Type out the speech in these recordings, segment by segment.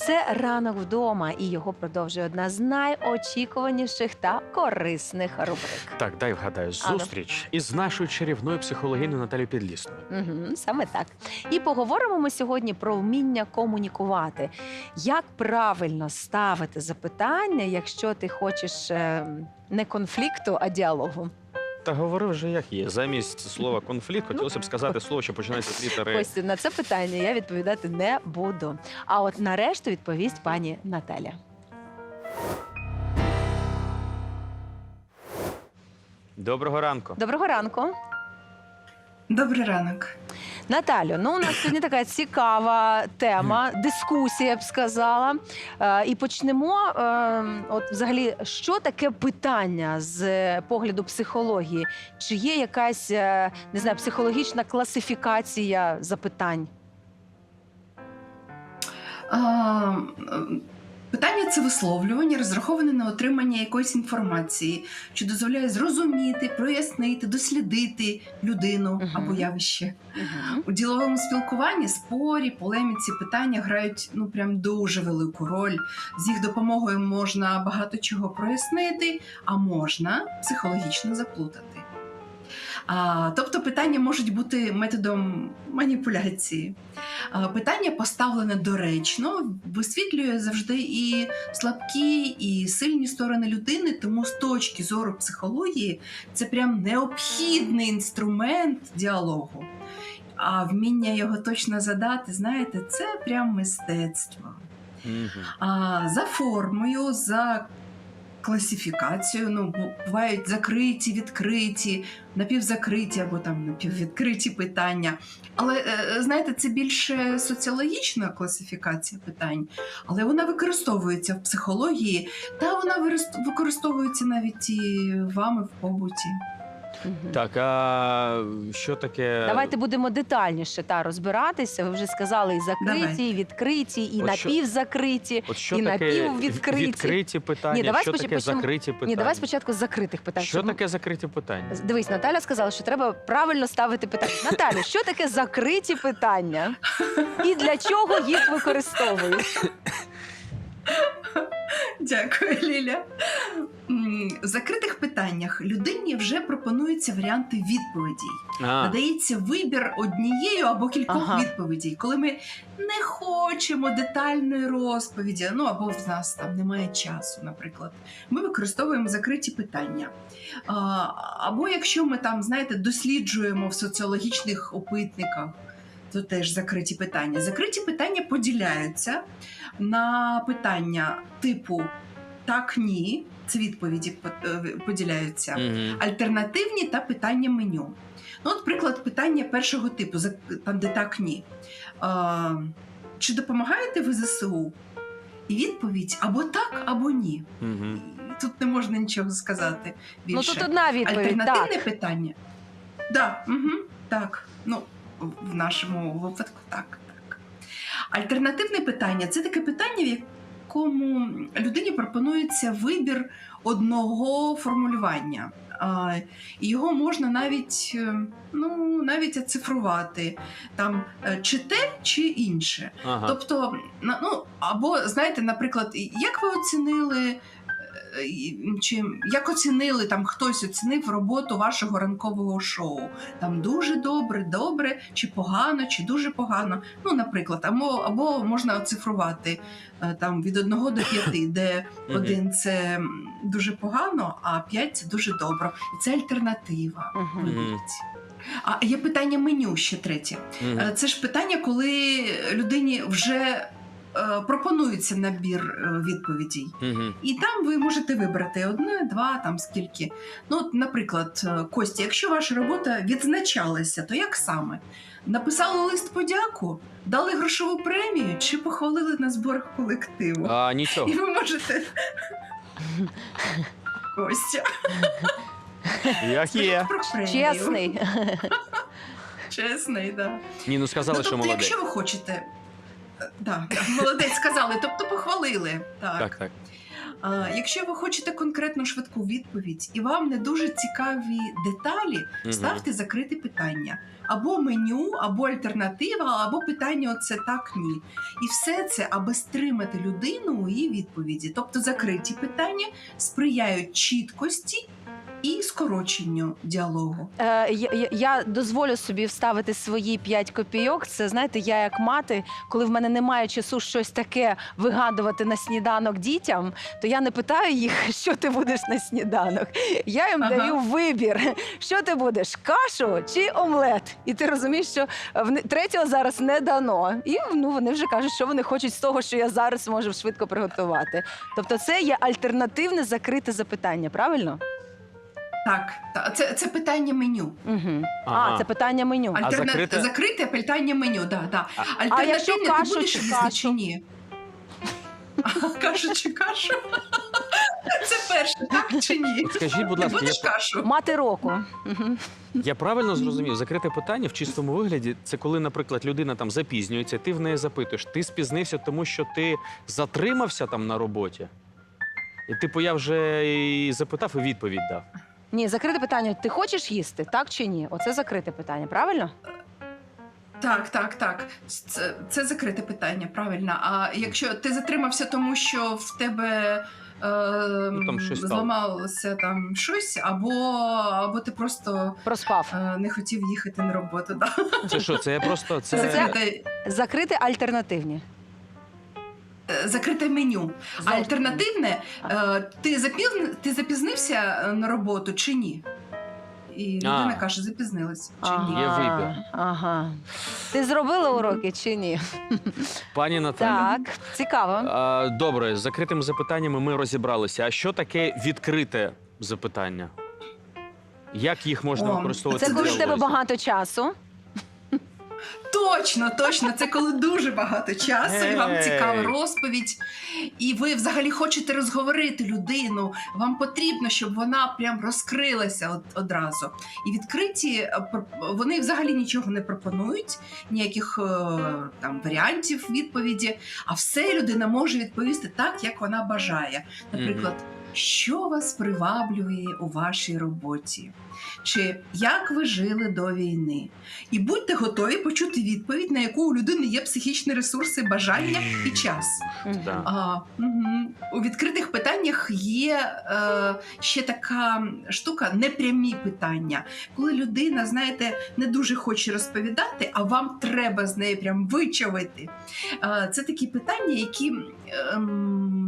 Це ранок вдома, і його продовжує одна з найочікуваніших та корисних рубрик. Так, дай вгадаю, зустріч із нашою чарівною психологиною Наталією Підлісною. Угу, саме так. І поговоримо ми сьогодні про вміння комунікувати. Як правильно ставити запитання, якщо ти хочеш е, не конфлікту, а діалогу? Та говори вже як є. Замість слова конфлікт хотілося б сказати слово, що починається з літери. Ось на це питання я відповідати не буду. А от нарешті відповість пані Наталя. Доброго ранку. Доброго ранку. Добрий ранок. Наталю, ну у нас сьогодні така цікава тема, дискусія, я б сказала. Е, і почнемо. Е, от, взагалі, що таке питання з погляду психології? Чи є якась е, не знаю, психологічна класифікація запитань? А, м, питання це висловлювання, розраховане на отримання якоїсь інформації, що дозволяє зрозуміти, прояснити, дослідити людину Мгм. або явище. У діловому спілкуванні, спорі, полеміці питання грають ну прям дуже велику роль. З їх допомогою можна багато чого прояснити, а можна психологічно заплутати. А, тобто питання можуть бути методом маніпуляції. А, питання поставлене доречно, висвітлює завжди і слабкі, і сильні сторони людини, тому з точки зору психології це прям необхідний інструмент діалогу. А вміння його точно задати, знаєте, це прям мистецтво. Мгм. А, за формою, за класифікацією, ну, бувають закриті, відкриті, напівзакриті або там напіввідкриті питання. Але е, знаєте, це більше соціологічна класифікація питань, але вона використовується в психології, та вона використовується навіть і вами в побуті. Мгм. Так, а що таке. Давайте будемо детальніше та розбиратися. Ви вже сказали і закриті, Давайте. і відкриті, і От що- напівзакриті. От що і таке напіввідкриті. відкриті питання, Ні, давай що спочатку таке почнемо- закриті питання? Ні, давай спочатку з закритих питань. Що щоб ми- таке закриті питання? Дивись, Наталя сказала, що треба правильно ставити питання. Наталя, що таке закриті питання? І для чого їх використовують? Дякую, Ліля. В закритих питаннях людині вже пропонуються варіанти відповідей. А, Надається вибір однією або кількох Ага. відповідей, коли ми не хочемо детальної розповіді, ну або в нас там немає часу, наприклад. Ми використовуємо закриті питання. А, або якщо ми там, знаєте, досліджуємо в соціологічних опитниках, то теж закриті питання. Закриті питання поділяються на питання типу так, ні. Це відповіді по- е, поділяються альтернативні та питання меню. Ну, от приклад питання першого типу, там де так ні. А, чи допомагаєте ви ЗСУ? І відповідь або так, або ні. І Тут не можна нічого сказати Ну тут одна відповідь. Альтернативне Так. питання? Да, угу, так. Ну, в нашому випадку так, так. Альтернативне питання це таке питання, в якому людині пропонується вибір одного формулювання. І його можна навіть, е, ну, навіть оцифрувати там е, чи те, чи інше. Ага. Тобто, ну або знаєте, наприклад, як ви оцінили, чи як оцінили там хтось оцінив роботу вашого ранкового шоу? Там дуже добре, добре, чи погано, чи дуже погано. Ну, наприклад, або, або можна оцифрувати е, там від 1 до 5, де один це дуже погано, а 5 це дуже добре. І це альтернатива. А є питання меню ще третє. Е, Це ж питання, коли людині вже пропонується набір е, відповідей. Мгм. І там ви можете вибрати одне, два, там скільки. Ну, от, наприклад, е, Костя, якщо ваша робота відзначалася, то як саме? Написали лист подяку, дали грошову премію чи похвалили на зборах колективу? А, нічого. І ви можете. Костя, Як є. Чесний. Чесний, да. Ні, ну сказали, ну, що тобто, молодець. якщо ви хочете. Да, молодець сказали, тобто похвалили. Так. Так, так. А, якщо ви хочете конкретну швидку відповідь і вам не дуже цікаві деталі, Мгм. ставте закрите питання. Або меню, або альтернатива, або питання оце так ні. І все це, аби стримати людину у її відповіді. Тобто закриті питання сприяють чіткості і скороченню діалогу. Е, я, я- дозволю собі вставити свої 5 копійок. Це знаєте, я як мати, коли в мене немає часу щось таке вигадувати на сніданок дітям, то я не питаю їх, що ти будеш на сніданок. Я їм Ага. даю вибір, що ти будеш, кашу чи омлет. І ти розумієш, що в третього зараз не дано. І ну вони вже кажуть, що вони хочуть з того, що я зараз можу швидко приготувати. Тобто, це є альтернативне закрите запитання, правильно? Так, та- це, це питання меню. Угу. Ага. А, це питання меню. А Альтерна... закрите? закрите питання меню, да, да. А- Альтернативне, ти кашу будеш чи їсти кашу? чи ні? Кашу чи кашу? Це перше, так чи ні? Скажіть, будь Ти ласка, будеш я, кашу? Мати року. Я правильно зрозумів, закрите питання в чистому вигляді це коли, наприклад, людина там запізнюється, ти в неї запитуєш, ти спізнився, тому що ти затримався там на роботі. І типу я вже і запитав, і відповідь дав. Ні, закрите питання. Ти хочеш їсти, так чи ні? Оце закрите питання, правильно? Так, так, так. Це, це закрите питання, правильно. А якщо ти затримався, тому що в тебе е, Ну, там щось стало. зламалося там щось, або, або ти просто Проспав. е, не хотів їхати на роботу. Да. Це що? Це я просто Це це. закрите, Закрите альтернативні. Е, закрите меню. А альтернативне, е, ти, запіз... ти запізнився е, на роботу чи ні? І людина А. каже, запізнилась чи Ага, ні. Є вибір. Ага. Ти зробила уроки чи ні? Пані Наталі. Так, цікаво. А, добре, з закритими запитаннями ми розібралися. А що таке відкрите запитання? Як їх можна О, використовувати? Це в коли в тебе багато часу. Точно, точно. Це коли дуже багато часу, і вам цікава розповідь, і ви взагалі хочете розговорити людину. Вам потрібно, щоб вона прям розкрилася од- одразу. І відкриті е, вони взагалі нічого не пропонують, ніяких е, там варіантів відповіді. А все людина може відповісти так, як вона бажає. Наприклад. Що вас приваблює у вашій роботі? Чи як ви жили до війни? І будьте готові почути відповідь, на яку у людини є психічні ресурси, бажання і час. А, угу. У відкритих питаннях є е, ще така штука непрямі питання. Коли людина, знаєте, не дуже хоче розповідати, а вам треба з неї прям вичавити. Е, це такі питання, які. ем,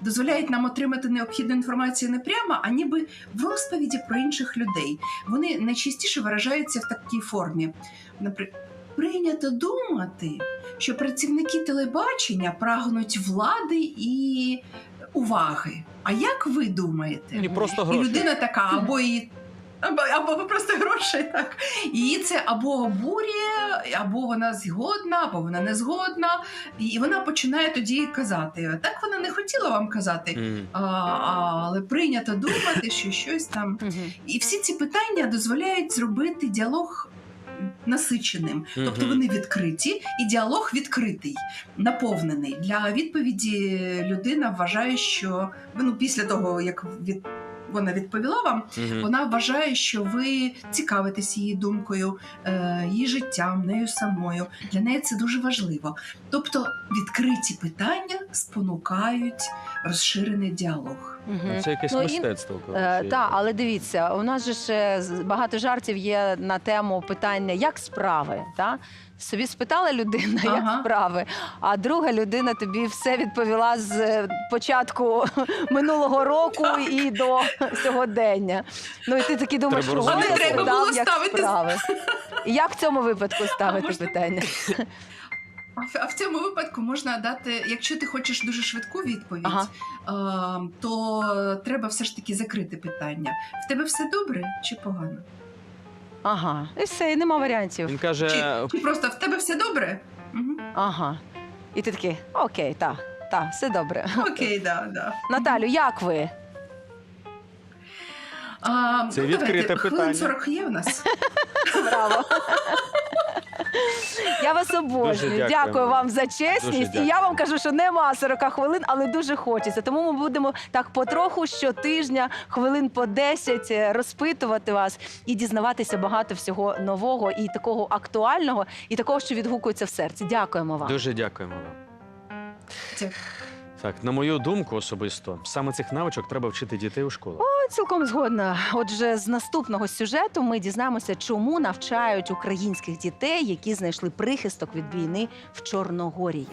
Дозволяють нам отримати необхідну інформацію не прямо, а ніби в розповіді про інших людей. Вони найчастіше виражаються в такій формі. Наприклад, прийнято думати, що працівники телебачення прагнуть влади і уваги. А як ви думаєте? І просто І людина така, або її. Або, або просто грошей, так. І її це або обурює, або вона згодна, або вона не згодна. І вона починає тоді казати: так вона не хотіла вам казати, а, але прийнято думати, що щось там. І всі ці питання дозволяють зробити діалог насиченим. Тобто вони відкриті, і діалог відкритий, наповнений. Для відповіді людина вважає, що ну, після того, як від... вона відповіла вам, Угу. вона вважає, що ви цікавитесь її думкою, е, її життям, нею самою. Для неї це дуже важливо. Тобто відкриті питання спонукають розширений діалог. Мгм. Це якесь Ну, мистецтво. Е, коротше. та, але дивіться, у нас же ж е, багато жартів є на тему питання, як справи. Та? Собі спитала людина, як Ага. справи, а друга людина тобі все відповіла з е, початку минулого року і до сьогодення. Ну і ти такий думаєш, що треба було як ставити- справи. Як в цьому випадку ставити питання? А в, цьому випадку можна дати, якщо ти хочеш дуже швидку відповідь, Ага. е, то треба все ж таки закрити питання. В тебе все добре чи погано? Ага, і все, і нема варіантів. Він каже, Чи, чи просто в тебе все добре? Угу. Ага. І ти такий, окей, так, так, все добре. Окей, да, да. Наталю, як ви? А, Це ну, відкрите давайте, питання. Хвилин 40 є в нас. Браво. Я вас обожнюю. дякую. Дякую вам за чесність. І я вам кажу, що нема 40 хвилин, але дуже хочеться. Тому ми будемо так потроху щотижня, хвилин по 10 е, розпитувати вас і дізнаватися багато всього нового і такого актуального, і такого, що відгукується в серці. Дякуємо вам. Дуже дякуємо вам. Дякую. Так, на мою думку особисто, саме цих навичок треба вчити дітей у школах. Цілком згодна. Отже, з наступного сюжету ми дізнаємося, чому навчають українських дітей, які знайшли прихисток від війни в Чорногорії.